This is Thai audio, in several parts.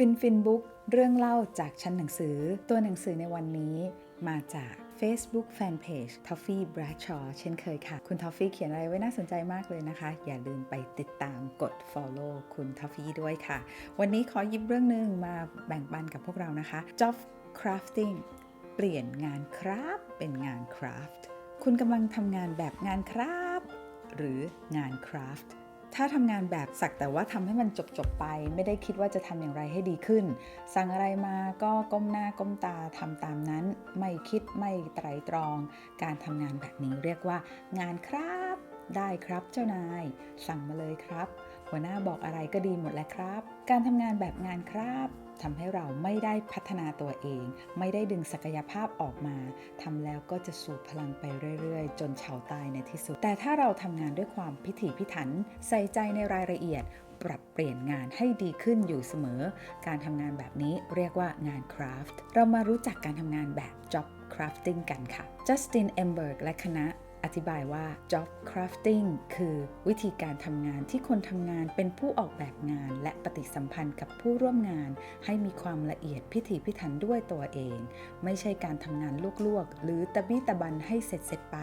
ฟินฟินบุ๊กเรื่องเล่าจากชั้นหนังสือ ตัวหนังสือในวันนี้มาจาก Facebook Fanpage Toffee Bradshaw เช่นเคยค่ะ คุณ Toffee เขียนอะไรไว้น่าสนใจมากเลยนะคะ อย่าลืมไปติดตามกด follow คุณ Toffee ด้วยค่ะ วันนี้ขอหยิบเรื่องหนึ่งมาแบ่งปันกับพวกเรานะคะ Job Crafting เปลี่ยนงานครับเป็นงานคราฟต์คุณกำลังทำงานแบบงานครับหรืองานคราฟต์ ถ้าทำงานแบบสักแต่ว่าทำให้มันจบจบๆไป ไม่ได้คิดว่าจะทำอย่างไรให้ดีขึ้น สั่งอะไรมาก็ก้มหน้าก้มตาทำตามนั้น ไม่คิดไม่ไตรตรอง การทำงานแบบนี้เรียกว่า งานครับ ได้ครับเจ้านาย สั่งมาเลยครับ หัวหน้าบอกอะไรก็ดีหมดแล้วครับ การทำงานแบบงานครับ ทำให้เราไม่ได้พัฒนาตัวเอง ไม่ได้ดึงศักยภาพออกมาทำแล้วก็จะสูบพลังไปเรื่อยๆ จนเฉาตายในที่สุด แต่ถ้าเราทำงานด้วยความพิถีพิถัน ใส่ใจในรายละเอียด ปรับเปลี่ยนงานให้ดีขึ้นอยู่เสมอ การทำงานแบบนี้เรียกว่างานคราฟต์เรามารู้จักการทำงานแบบ job crafting กันค่ะจัสตินเอมเบิร์และคณะ อธิบายว่า job crafting คือวิธีการทำงานที่คนทำงานเป็นผู้ออกแบบงาน และปฏิสัมพันธ์กับผู้ร่วมงาน ให้มีความละเอียดพิถีพิถันด้วยตัวเอง ไม่ใช่การทำงานลวกๆ หรือตะบี้ตะบันให้เสร็จเสร็จๆไป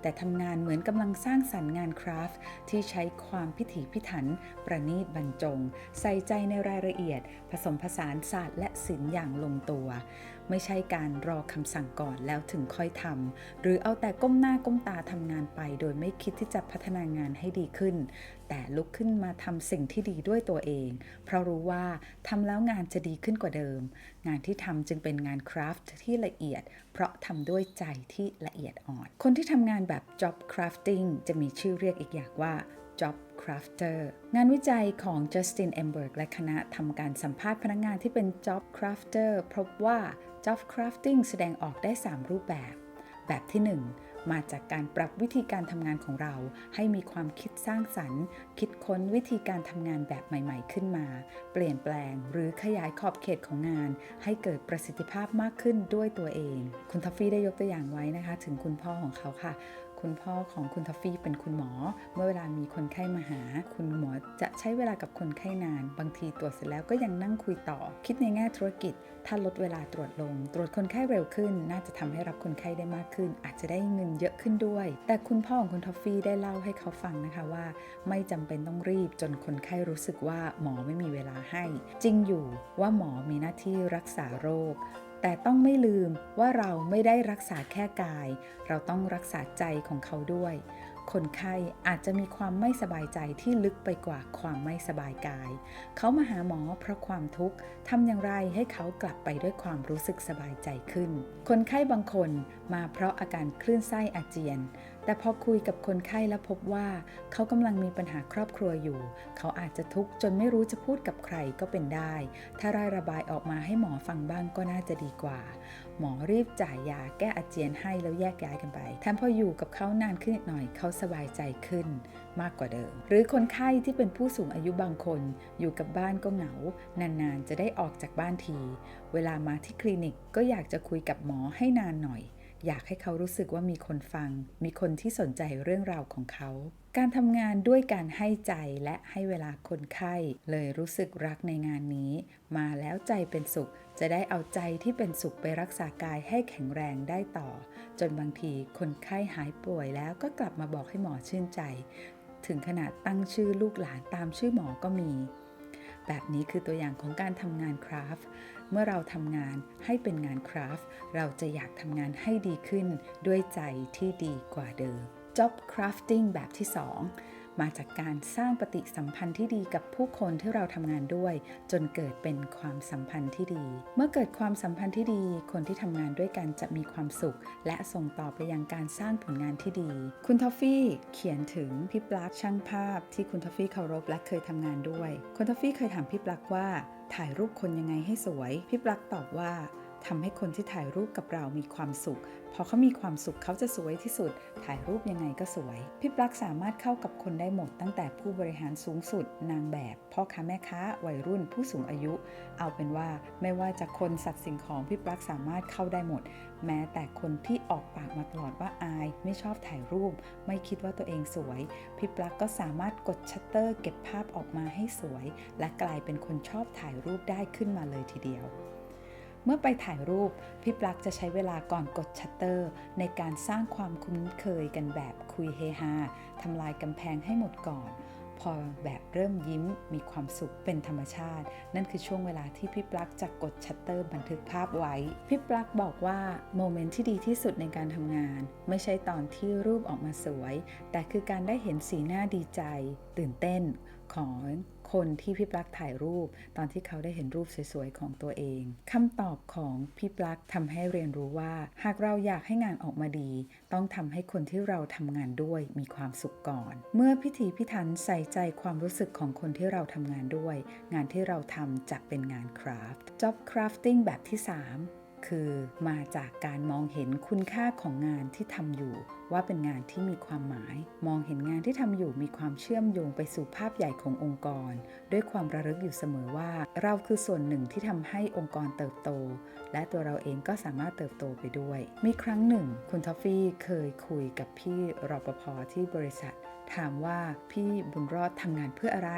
แต่ทำงานเหมือนกำลังสร้างสรรค์งานคราฟต์ที่ใช้ความพิถีพิถัน ประณีตบรรจง ใส่ใจในรายละเอียด ผสมผสานศาสตร์และศิลป์อย่างลงตัวไม่ใช่การรอคำสั่งก่อนแล้วถึงค่อยทำหรือเอาแต่ก้มหน้าก้มตาทำงานไป โดยไม่คิดที่จะพัฒนางานให้ดีขึ้น แต่ลุกขึ้นมาทำสิ่งที่ดีด้วยตัวเอง เพราะรู้ว่าทำแล้วงานจะดีขึ้นกว่าเดิม งานที่ทำจึงเป็นงานคราฟต์ที่ละเอียด เพราะทำด้วยใจที่ละเอียดอ่อน คนที่ทำงานแบบ job crafting จะมีชื่อเรียกอีกอย่างว่า job crafter งานวิจัยของ Justin Emberg และคณะทำการสัมภาษณ์พนักงานที่เป็น job crafter พบว่า job crafting แสดงออกได้ 3 รูปแบบ แบบที่ 1 มาจากการปรับวิธีการทำงานของเรา ให้มีความคิดสร้างสรรค์ คิดค้นวิธีการทำงานแบบใหม่ ๆ ขึ้นมา เปลี่ยนแปลงหรือขยายขอบเขตของงาน ให้เกิดประสิทธิภาพมากขึ้นด้วยตัวเอง คุณทัฟฟี่ได้ยกตัวอย่างไว้นะคะ ถึงคุณพ่อของเขาค่ะคุณพ่อของคุณทัฟฟี่เป็นคุณหมอ เมื่อเวลามีคนไข้มาหา คุณหมอจะใช้เวลากับคนไข้นาน บางทีตรวจเสร็จแล้วก็ยังนั่งคุยต่อ คิดในแง่ธุรกิจ ถ้าลดเวลาตรวจลง ตรวจคนไข้เร็วขึ้น น่าจะทำให้รับคนไข้ได้มากขึ้น อาจจะได้เงินเยอะขึ้นด้วย แต่คุณพ่อของคุณท็อฟฟี่ได้เล่าให้เขาฟังนะคะว่า ไม่จำเป็นต้องรีบจนคนไข้รู้สึกว่าหมอไม่มีเวลาให้ จริงอยู่ว่าหมอมีหน้าที่รักษาโรคแต่ต้องไม่ลืมว่าเราไม่ได้รักษาแค่กาย เราต้องรักษาใจของเขาด้วย คนไข้อาจจะมีความไม่สบายใจที่ลึกไปกว่าความไม่สบายกาย เขามาหาหมอเพราะความทุกข์ทำอย่างไรให้เขากลับไปด้วยความรู้สึกสบายใจขึ้น คนไข้บางคนมาเพราะอาการคลื่นไส้อาเจียน แต่พอคุยกับคนไข้แล้วพบว่า เขากำลังมีปัญหาครอบครัวอยู่ เขาอาจจะทุกข์จนไม่รู้จะพูดกับใครก็เป็นได้ ถ้าได้ระบายออกมาให้หมอฟังบ้างก็น่าจะดีกว่า หมอรีบจ่ายยาแก้อาเจียนให้แล้วแยกย้ายกันไปแถมพออยู่กับเขานานขึ้นหน่อยเขาสบายใจขึ้นมากกว่าเดิม หรือคนไข้ที่เป็นผู้สูงอายุบางคน อยู่กับบ้านก็เหงา นานๆ จะได้ออกจากบ้านที เวลามาที่คลินิกก็อยากจะคุยกับหมอให้นานหน่อย อยากให้เขารู้สึกว่ามีคนฟัง มีคนที่สนใจเรื่องราวของเขา การทำงานด้วยการให้ใจและให้เวลาคนไข้ เลยรู้สึกรักในงานนี้ มาแล้วใจเป็นสุข จะได้เอาใจที่เป็นสุขไปรักษากายให้แข็งแรงได้ต่อ จนบางทีคนไข้หายป่วยแล้วก็กลับมาบอกให้หมอชื่นใจ ถึงขนาดตั้งชื่อลูกหลานตามชื่อหมอก็มี แบบนี้คือตัวอย่างของการทำงานคราฟต์เมื่อเราทำงานให้เป็นงานคราฟต์เราจะอยากทำงานให้ดีขึ้นด้วยใจที่ดีกว่าเดิม Job crafting แบบที่ 2 มาจากการสร้างปฏิสัมพันธ์ที่ดีกับผู้คนที่เราทำงานด้วย จนเกิดเป็นความสัมพันธ์ที่ดี เมื่อเกิดความสัมพันธ์ที่ดี คนที่ทำงานด้วยกันจะมีความสุข และส่งต่อไปยังการสร้างผลงานที่ดี คุณทอฟฟี่เขียนถึงพี่ปลั๊กช่างภาพ ที่คุณทอฟฟี่เคารพและเคยทำงานด้วย คุณทอฟฟี่เคยถามพี่ปลั๊กว่า ถ่ายรูปคนยังไงให้สวย พี่ปลั๊กตอบว่า ทำให้คนที่ถ่ายรูปกับเรามีความสุข พอเขามีความสุขเขาจะสวยที่สุด ถ่ายรูปยังไงก็สวย พี่ปลั๊กสามารถเข้ากับคนได้หมดตั้งแต่ผู้บริหารสูงสุด นางแบบ พ่อค้าแม่ค้า วัยรุ่น ผู้สูงอายุ เอาเป็นว่าไม่ว่าจะคนสัตว์สิ่งของพี่ปลั๊กสามารถเข้าได้หมด แม้แต่คนที่ออกปากมาตลอดว่าอาย ไม่ชอบถ่ายรูป ไม่คิดว่าตัวเองสวย พี่ปลั๊กก็สามารถกดชัตเตอร์เก็บภาพออกมาให้สวย และกลายเป็นคนชอบถ่ายรูปได้ขึ้นมาเลยทีเดียว เมื่อไปถ่ายรูป พี่ปลักจะใช้เวลาก่อนกดชัตเตอร์ ในการสร้างความคุ้นเคยกันแบบคุยเฮฮาทำลายกำแพงให้หมดก่อน พอแบบเริ่มยิ้มมีความสุขเป็นธรรมชาติ นั่นคือช่วงเวลาที่พี่ปลักจะกดชัตเตอร์บันทึกภาพไว้ พี่ปลักบอกว่าโมเมนต์ที่ดีที่สุดในการทำงาน ไม่ใช่ตอนที่รูปออกมาสวย แต่คือการได้เห็นสีหน้าดีใจ ตื่นเต้น ของคนที่พี่ปลั๊กถ่ายรูป ตอนที่เขาได้เห็นรูปสวยๆของตัวเองคำตอบของพี่ปลั๊กทำให้เรียนรู้ว่า หากเราอยากให้งานออกมาดี ต้องทำให้คนที่เราทำงานด้วยมีความสุขก่อน เมื่อพิถีพิถันใส่ใจความรู้สึกของคนที่เราทำงานด้วย งานที่เราทำจะเป็นงานคราฟต์ job crafting แบบที่ 3 คือมาจากการมองเห็นคุณค่าของงานที่ทำอยู่ ว่าเป็นงานที่มีความหมาย มองเห็นงานที่ทำอยู่มีความเชื่อมโยงไปสู่ภาพใหญ่ขององค์กร ด้วยความระลึกอยู่เสมอว่า เราคือส่วนหนึ่งที่ทำให้องค์กรเติบโต และตัวเราเองก็สามารถเติบโตไปด้วย มีครั้งหนึ่ง คุณทอฟฟี่เคยคุยกับพี่รปภที่บริษัท ถามว่าพี่บุญรอดทำงานเพื่ออะไร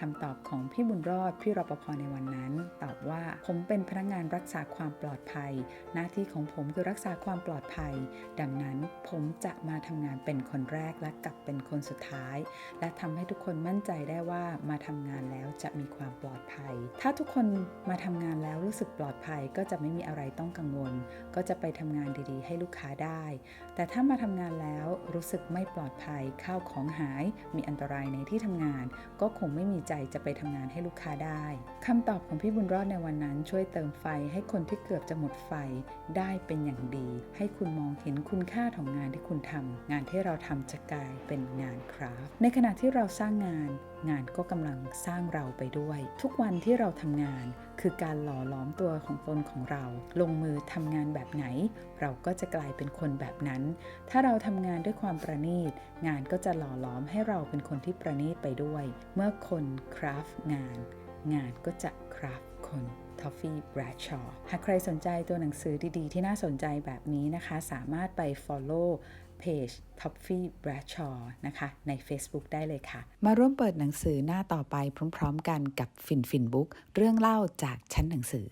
คำตอบของพี่บุญรอดพี่รปภในวันนั้น ตอบว่าผมเป็นพนักงานรักษาความปลอดภัย หน้าที่ของผมคือรักษาความปลอดภัย ดังนั้นผมจะมาทำงานเป็นคนแรกและกลับเป็นคนสุดท้าย และทำให้ทุกคนมั่นใจได้ว่ามาทำงานแล้วจะมีความปลอดภัย ถ้าทุกคนมาทำงานแล้วรู้สึกปลอดภัยก็จะไม่มีอะไรต้องกังวล ก็จะไปทำงานดีๆ ให้ลูกค้าได้ แต่ถ้ามาทำงานแล้วรู้สึกไม่ปลอดภัยข้าวของหาย มีอันตรายในที่ทำงาน ก็คงไม่มีใจจะไปทำงานให้ลูกค้าได้คำตอบของพี่บุญรอดในวันนั้น ช่วยเติมไฟให้คนที่เกือบจะหมดไฟได้เป็นอย่างดี ให้คุณมองเห็นคุณค่าของงานที่คุณทำงานที่เราทำจะกลายเป็นงานคราฟในขณะที่เราสร้างงาน งานก็กำลังสร้างเราไปด้วย ทุกวันที่เราทำงาน คือการหล่อล้อมตัวของตนของเรา ลงมือทำงานแบบไหน เราก็จะกลายเป็นคนแบบนั้น ถ้าเราทำงานด้วยความประณีต งานก็จะหล่อล้อมให้เราเป็นคนที่ประณีตไปด้วย เมื่อคนคราฟงาน งานก็จะคราฟคนทอฟฟี่แบรดชอว์หากใครสนใจตัวหนังสือดีๆ ที่น่าสนใจแบบนี้นะคะ สามารถไป follow เพจ t o p f y Bradshaw นะคะ ใน Facebook ได้เลยค่ะ มาร่วมเปิดหนังสือหน้าต่อไปพร้อม ๆ กันกับฟินฟินบุ๊กเรื่องเล่าจากชั้นหนังสือ